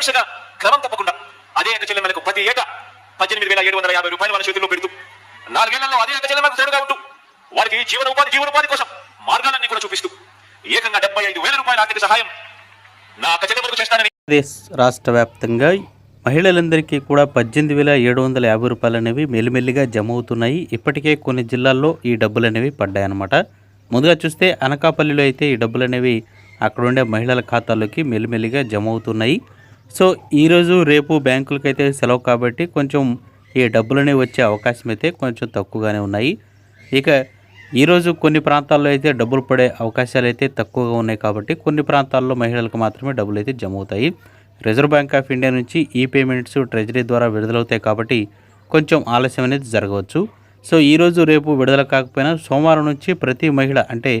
వరుసగా క్రమం తప్పకుండా అదే అక్క చెల్లెమ్మలకు ప్రతి ఏటా పద్దెనిమిది వేల ఏడు వందల యాభై రూపాయలు మన చేతుల్లో పెడుతూ నాలుగేళ్ళలో అదే అక్క చెల్లెమ్మలకు తోడుగా ఉంటూ వారికి జీవన ఉపాధి జీవనోపాధి కోసం మార్గాలన్నీ కూడా చూపిస్తూ ఏకంగా డెబ్బై ఐదు వేల రూపాయల ఆర్థిక సహాయం నా అక్క చెల్లెమ్మలకు చేస్తానని రాష్ట్ర వ్యాప్తంగా మహిళలందరికీ కూడా పద్దెనిమిది వేల ఏడు వందల యాభై రూపాయలు అనేవి మెల్లిమెల్లిగా జమ అవుతున్నాయి ఇప్పటికే కొన్ని జిల్లాల్లో ఈ డబ్బులు అనేవి పడ్డాయన్నమాట. ముందుగా చూస్తే అనకాపల్లిలో అయితే ఈ డబ్బులు అనేవి అక్కడ ఉండే మహిళల ఖాతాల్లోకి మెల్లిమెల్లిగా జమ అవుతున్నాయి సో ఈరోజు రేపు బ్యాంకులకైతే సెలవు కాబట్టి కొంచెం ఈ డబ్బులు వచ్చే అవకాశం అయితే కొంచెం తక్కువగానే ఉన్నాయి. ఇక ఈరోజు కొన్ని ప్రాంతాల్లో అయితే డబ్బులు పడే అవకాశాలు అయితే తక్కువగా ఉన్నాయి కాబట్టి కొన్ని ప్రాంతాల్లో మహిళలకు మాత్రమే డబ్బులు అయితే జమ అవుతాయి రిజర్వ్ బ్యాంక్ ఆఫ్ ఇండియా నుంచి ఈ పేమెంట్స్ ట్రెజరీ ద్వారా విడుదలవుతాయి కాబట్టి కొంచెం ఆలస్యం అనేది జరగవచ్చు. సో ఈరోజు రేపు విడుదల కాకపోయినా సోమవారం నుంచి ప్రతి మహిళ అంటే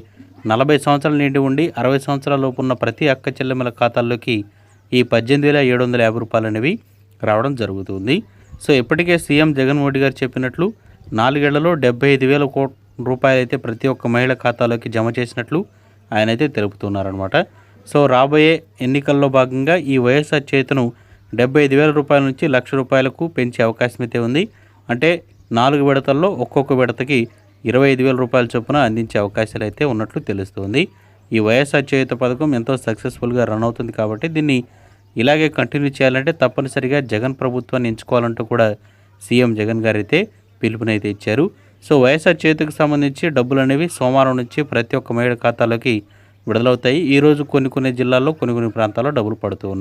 నలభై సంవత్సరాల నిండి ఉండి అరవై సంవత్సరాల లోపు ఉన్న ప్రతి అక్క చెల్లెమ్మల ఖాతాల్లోకి ఈ పద్దెనిమిది వేల ఏడు వందల యాభై రూపాయలు అనేవి రావడం జరుగుతుంది. సో ఇప్పటికే సీఎం జగన్ మోడీ గారు చెప్పినట్లు నాలుగేళ్ళలో డెబ్బై ఐదు వేల కోట్ల రూపాయలు అయితే ప్రతి ఒక్క మహిళ ఖాతాలోకి జమ చేసినట్లు ఆయన అయితే తెలుపుతున్నారనమాట సో రాబోయే ఎన్నికల్లో భాగంగా ఈ వైఎస్ఆర్ చేతను డెబ్బై ఐదు వేల రూపాయల నుంచి లక్ష రూపాయలకు పెంచే అవకాశం అయితే ఉంది. అంటే నాలుగు విడతల్లో ఒక్కొక్క విడతకి ఇరవై ఐదు వేల రూపాయల చొప్పున అందించే అవకాశాలు అయితే ఉన్నట్లు తెలుస్తుంది. ఈ వైఎస్ఆర్ చేయుత పథకం ఎంతో సక్సెస్ఫుల్గా రన్ అవుతుంది కాబట్టి దీన్ని ఇలాగే కంటిన్యూ చేయాలంటే తప్పనిసరిగా జగన్ ప్రభుత్వాన్ని ఎంచుకోవాలంటూ కూడా సీఎం జగన్ గారైతే పిలుపునైతే ఇచ్చారు. సో వైఎస్ఆర్ చేతికి సంబంధించి డబ్బులు అనేవి సోమవారం నుంచి ప్రతి ఒక్క మహిళ ఖాతాలోకి విడుదలవుతాయి. ఈరోజు కొన్ని కొన్ని జిల్లాల్లో కొన్ని కొన్ని ప్రాంతాల్లో డబ్బులు పడుతూ ఉన్నాయి.